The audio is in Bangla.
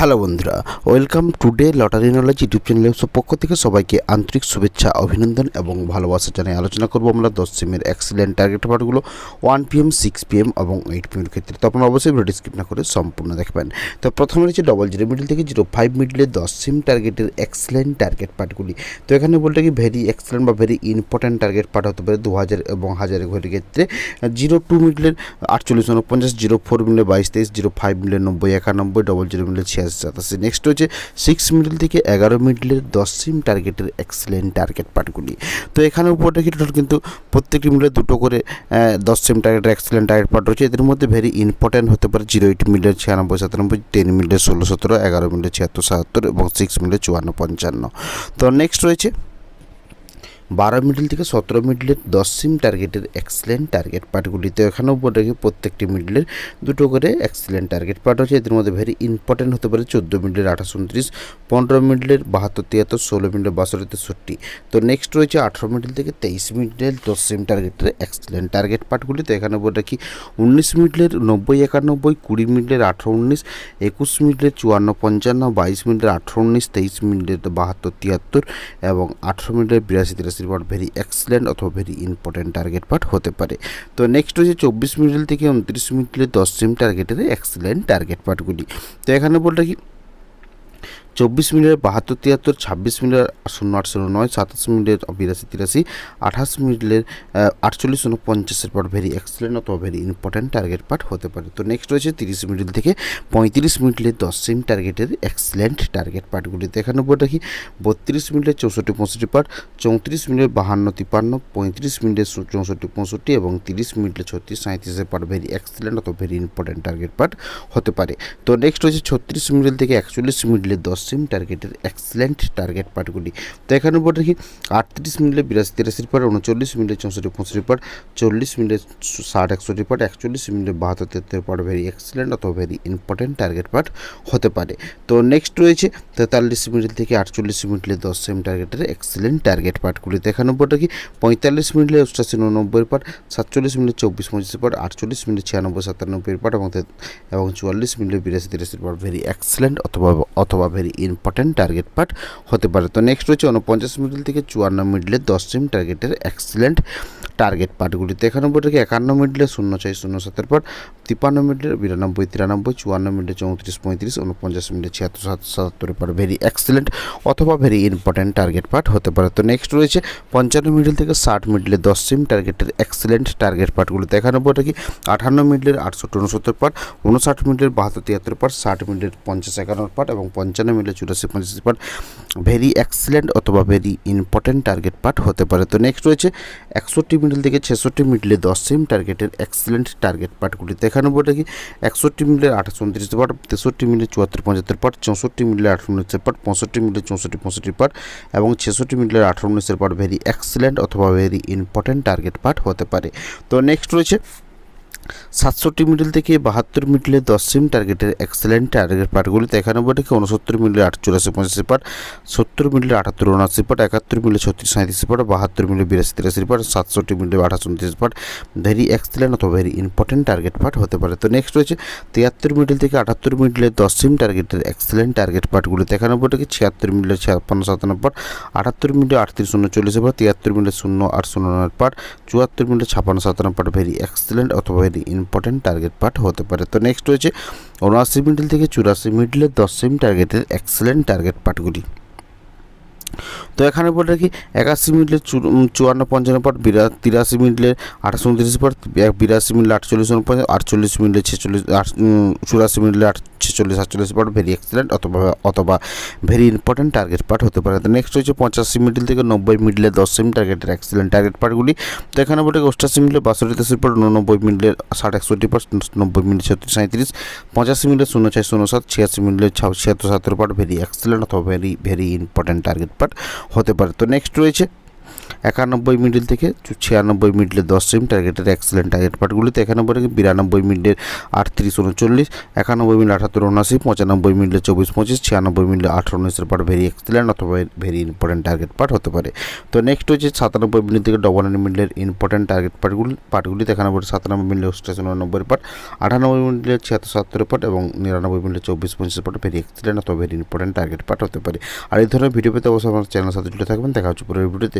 হ্যালো বন্ধুরা, welcome today lottery knowledge YouTube চ্যানেলের পক্ষ থেকে সবাইকে আন্তরিক শুভেচ্ছা, অভিনন্দন এবং ভালোবাসা জানিয়ে আলোচনা করব আমরা দশ সিমের এক্সিলেন্ট টার্গেট পার্টগুলো ওয়ান পিএম সিক্স পিএম এবং এইট পিএমের ক্ষেত্রে। তো আপনারা অবশ্যই ভিডিও স্কিপ না করে সম্পূর্ণ দেখবেন। তো প্রথমে রয়েছে ডবল জিরো মিডল থেকে জিরো ফাইভ মিডলে দশ সিম টার্গেটের এক্সিলেন্ট টার্গেট পার্টগুলি তো এখানে বলতে কি ভেরি এক্সিলেন্ট বা ভেরি ইম্পর্ট্যান্ট টার্গেট পার্ট হতে পারে দু হাজার এবং হাজারের ঘড়ির ক্ষেত্রে। জিরো টু মিডলের আটচল্লিশ, উনপঞ্চাশ জিরো ফোর মিলে বাইশ, তেইশ জিরো ফাইভ মিলে নব্বই, একানব্বই ডবল জিরো মিলে ছিয়াশি সাতাশি নেক্সট হচ্ছে সিক্স মিডল থেকে এগারো মিডলের দশ সিম টার্গেটের এক্সেলেন্ট টার্গেট পার্টগুলি তো এখানে উপরে কিন্তু প্রত্যেকটি মিলে দুটো করে দশ সিম টার্গেটের এক্সেলেন্ট টার্গেট পার্ট রয়েছে। এদের মধ্যে ভেরি ইম্পর্ট্যান্ট হতে পারে জিরো এইট মিডলের ছিয়ানব্বই, সাতানব্বই টেন মিডলের ষোলো, সতেরো, এগারো মিডলের ছিয়াত্তর, সাতাত্তর এবং সিক্স মিডলের চুয়ান্ন, পঞ্চান্ন। তো নেক্সট রয়েছে বারো মিডল থেকে সতেরো মিডলের দশ সিম টার্গেটের এক্সেলেন্ট টার্গেট পার্টগুলি তো এখানেও বলে রাখি প্রত্যেকটি মিডলের দুটো করে এক্সেলেন্ট টার্গেট পার্ট হচ্ছে এদের মধ্যে ভেরি ইম্পর্টেন্ট হতে পারে চোদ্দ মিডলের আঠাশ উনত্রিশ, পনেরো মিডলের বাহাত্তর, তিয়াত্তর, ষোলো মিডলের বাষট্টি, তেষট্টি। তো নেক্সট রয়েছে আঠারো মিডল থেকে তেইশ মিডলের দশ সিম টার্গেটের এক্সেলেন্ট টার্গেট পার্টগুলি তো এখানে বলে রাখি উনিশ মিডলের নব্বই, একানব্বই, কুড়ি মিডলের আঠারো উনিশ, একুশ মিডলের চুয়ান্ন, পঞ্চান্ন, বাইশ মিডলের আঠারো উনিশ, তেইশ মিডলের বাহাত্তর, তিয়াত্তর এবং আঠারো মিডলের বিরাশি তিরাশির পার্ট ভেরি এক্সেলেন্ট অথবা ভেরি ইম্পর্টেন্ট টার্গেট পার্ট হতে পারে। তো নেক্সট হচ্ছে চব্বিশ মিডল থেকে উনত্রিশ মিনিটের দশ সিম টার্গেটের এক্সেলেন্ট টার্গেট পার্টগুলি তো এখানে বলটা রাখি চব্বিশ মিনিটের বাহাত্তর, তিয়াত্তর, ছাব্বিশ মিনিটের শূন্য আট, শূন্য নয়, সাতাশ মিনিটের বিরাশি তিরাশি, আঠাশ মিনিটের আটচল্লিশ, উনপঞ্চাশের পর ভেরি এক্সেলেন্ট অথবা ভেরি ইম্পর্ট্যান্ট টার্গেট পার্ট হতে পারে। তো নেক্সট রয়েছে তিরিশ মিনিট থেকে পঁয়ত্রিশ মিনিটের দশ সিম টার্গেটের এক্সেলেন্ট টার্গেট পার্টগুলি দেখানো বলে রাখি, বত্রিশ মিনিটের চৌষট্টি, পঁয়ষট্টি পার্ট চৌত্রিশ মিনিটের বাহান্ন, তিপ্পান্ন, পঁয়ত্রিশ মিনিটের চৌষট্টি, পঁয়ষট্টি এবং তিরিশ মিনিটের ছত্রিশ সাঁত্রিশের পার্ট ভেরি এক্সেলেন্ট অথবা ভেরি ইম্পর্ট্যান্ট টার্গেট পার্ট হতে পারে। তো নেক্সট রয়েছে ছত্রিশ মিডল থেকে একচল্লিশ মিডলের দশ সিম টার্গেটের এক্সেলেন্ট টার্গেট পার্টগুলি তো এখানে বলে রাখি আটত্রিশ মিনিটে বিরাশি তিরাশির পর উনচল্লিশ মিনিটে চৌষট্টি পঁয়ষট্টি পর চল্লিশ মিনিটে ষাট একষট্টি পর একচল্লিশ মিনিটে বাহাত্তর তেত্তর পর ভেরি এক্সেলেন্ট অথবা ভেরি ইম্পর্টেন্ট টার্গেট পার্ট হতে পারে। তো নেক্সট রয়েছে, তেতাল্লিশ মিনিট থেকে আটচল্লিশ মিনিটে দশ সিম টার্গেটের এক্সেলেন্ট টার্গেট পার্টগুলি তো এখানে বলে রাখি পঁয়তাল্লিশ মিনিটে অষ্টাশি উননব্বই পার সাতচল্লিশ মিনিট চব্বিশ পঁচিশ পর আটচল্লিশ মিনিট ছিয়ানব্বই সাতানব্বই পার এবং এবং চুয়াল্লিশ মিনিটে বিরাশি তিরাশির পর ভেরি এক্সেলেন্ট অথবা অথবা ভেরি ইম্পর্ট্যান্ট টার্গেট পার্ট হতে পারে। তো নেক্সট রয়েছে উনপঞ্চাশ মিডল থেকে চুয়ান্ন মিডলে দশ সিম টার্গেটের এক্সিলেন্ট টার্গেট পার্টগুলিতে বলে রাখি একান্ন মিডলে শূন্য ছয়, শূন্য সাতের পর তিপ্পান্ন মিনিটের বিরানব্বই, তিরানব্বই, চুয়ান্ন মিনিটে চৌত্রিশ, পঁয়ত্রিশ উনপঞ্চাশ মিনিটে ছিয়াত্তর, সাত সাতাত্তরের পর ভেরি এক্সেলেন্ট অথবা ভেরি ইম্পর্ট্যান্ট টার্গেট পার্ট হতে পারে। তো নেক্সট রয়েছে পঞ্চান্ন মিডল থেকে ষাট মিডলে দশ সিম টার্গেটের এক্সিলেন্ট টার্গেট পার্টগুলিতে বলে রাখি আঠান্ন মিডলের আটষট্টি উনসত্তর পার্ট উনষাট মিনিটের বাহাত্তর, তিয়াত্তর পার্ট ষাট মিনিটের পঞ্চাশ একান্ন পার্ট এবং পঞ্চান্ন মিনিটের চুরাশি পঞ্চাশি পার্ট। ভেরি এক্সেলেন্ট অথবা ভেরি ইম্পর্ট্যান্ট টার্গেট পার্ট হতে পারে। তো নেক্সট রয়েছে একষট্টি মিডল থেকে ছেষট্টি মিডলে দশ সিম টার্গেটের এক্সেলেন্ট টার্গেট পার্টগুলিতে এখানে বলে রাখি, একষট্টি মিডলের আঠাশ উনত্রিশ পার্ট, তেষট্টি মিনিট চুয়াত্তর, পঁচাত্তর পার্ট, চৌষট্টি মিডলের আঠারো উনিশের পার্ট, পঁয়ষট্টি মিনিটের চৌষট্টি, পঁয়ষট্টি পার্ট এবং ছেষট্টি মিডলের আঠারো উনিশের পার্ট ভেরি এক্সেলেন্ট অথবা ভেরি ইম্পর্ট্যান্ট টার্গেট পার্ট হতে পারে। তো নেক্সট রয়েছে সাতষট্টি মিডল থেকে বাহাত্তর মিডলে দশ সিম টার্গেটের এক্সেলেন্ট টার্গেট পার্টগুলিতে একানব্বই থেকে উনসত্তর মিডলে আট চুরাশি পঁচাশি পার্ট সত্তর মিডলে আটাত্তর উনআশি পার্ট একাত্তর মিডলে ছত্রিশ সাঁত্রিশ পার্ট বাহাত্তর মিডলে বিরাশি তিরাশি পার্ট সাতষট্টি মিডলে আঠাশ উনত্রিশ পার্ট ভেরি এক্সেলেন্ট অথবা ভেরি ইম্পর্টেন্ট টার্গেট পার্ট হতে পারে। তো নেক্সট রয়েছে তিয়াত্তর মিডল থেকে আটাত্তর মিডলে দশ সিম টার্গেটের এক্সেলেন্ট টার্গেট পার্টগুলিতে একানব্বই থেকে ছিয়াত্তর মিডলে ছাপ্পান্ন সাতান্ন পার্ট আটাত্তর মিডলে আটত্রিশ শূন্য চল্লিশে পার্ট তিয়াত্তর মিডলে শূন্য আট শূন্য নয় পার্ট চুয়াত্তর মিডলে ছাপ্পান্ন সাতান্ন পার্ট ভেরি এক্সেলেন্ট অথবা ভেরি ইম্পর্টেন্ট টার্গেট পার্ট হতে পারে। তো নেক্সট রয়েছে উনআশি মিডিল থেকে চুরাশি মিডলের দশ সেম টার্গেটের এক্সেলেন্ট টার্গেট পার্টগুলি তো এখানে বলে রাখি, একাশি মিনিটের চুয়ান্ন পঞ্চান্ন পর তিরাশি মিনিটের আঠাশ উনত্রিশ পর বিরাশি মিনিট আটচল্লিশ আটচল্লিশ মিনিটে ছেচল্লিশ চুরাশি মিনিটে আট ছেচল্লিশ আটচল্লিশ পর ভেরি এক্সেলেন্ট অথবা অথবা ভেরি ইম্পর্টেন্ট টার্গেট পার্ট হতে পারে। তো নেক্সট হচ্ছে পঁচাশি মিডল থেকে নব্বই মিডলে দশ সিম টার্গেটের এক্সেলেন্ট টার্গেট পার্টগুলি তো এখানে বলে অষ্টাশি মিনিটে বাষট্টি তেষট্টি পর উননব্বই মিনিটে ষাট, একষট্টি পর নব্বই মিনিট ছত্রিশ সাঁত্রিশ পঁচাশি মিনিটে শূন্য ছয়, শূন্য সাত, ছিয়াশি মিনিটে ছিয়াত্তর, সাতের পার্ট ভেরি এক্সেলেন্ট অথবা very very important target part হতে পারে। তো নেক্সট রয়েছে একানব্বই মিডিল থেকে ছিয়ানব্বই মিডলের দশ সেম টার্গেটের এক্সেলেন্ট টার্গেট পার্টগুলিতে একানব্বই থেকে বিরানব্বই মিডলের আটত্রিশ, উনচল্লিশ, একানব্বই মিনিট আঠাত্তর উনআশি, পঁচানব্বই মিনিটে চব্বিশ, পঁচিশ, ছিয়ানব্বই মিনিটে আঠারো উনিশের পার্ট ভেরি এক্সেলেন্ট অথবা ভেরি ইম্পর্টেন্ট টার্গেট পার্ট হতে পারে। তো নেক্সট হচ্ছে সাতানব্বই মিনিট থেকে ডবল নাইন মিনিটের ইম্পর্টেন্ট টার্গেট পার্টগুলি পার্টগুলিতে একানব্বই সাতানব্বই মিনিটে স্টেশন উননব্বই পার্ট আটানব্বই মিনিটে ছিয়াত্তর, সাত্তর পার্ট এবং নিরানব্বই মিনিটে চব্বিশ, পঁচিশ পার্ট ভেরি এক্সেলেন্ট অথবা ভেরি ইম্পর্টেন্ট টার্গেট পার্ট হতে পারে। আর এই ধরনের ভিডিও পেতে অবশ্যই আমার চ্যানেল সাথে জুড়ে থাকবেন, দেখা হচ্ছে পরের ভিডিওতে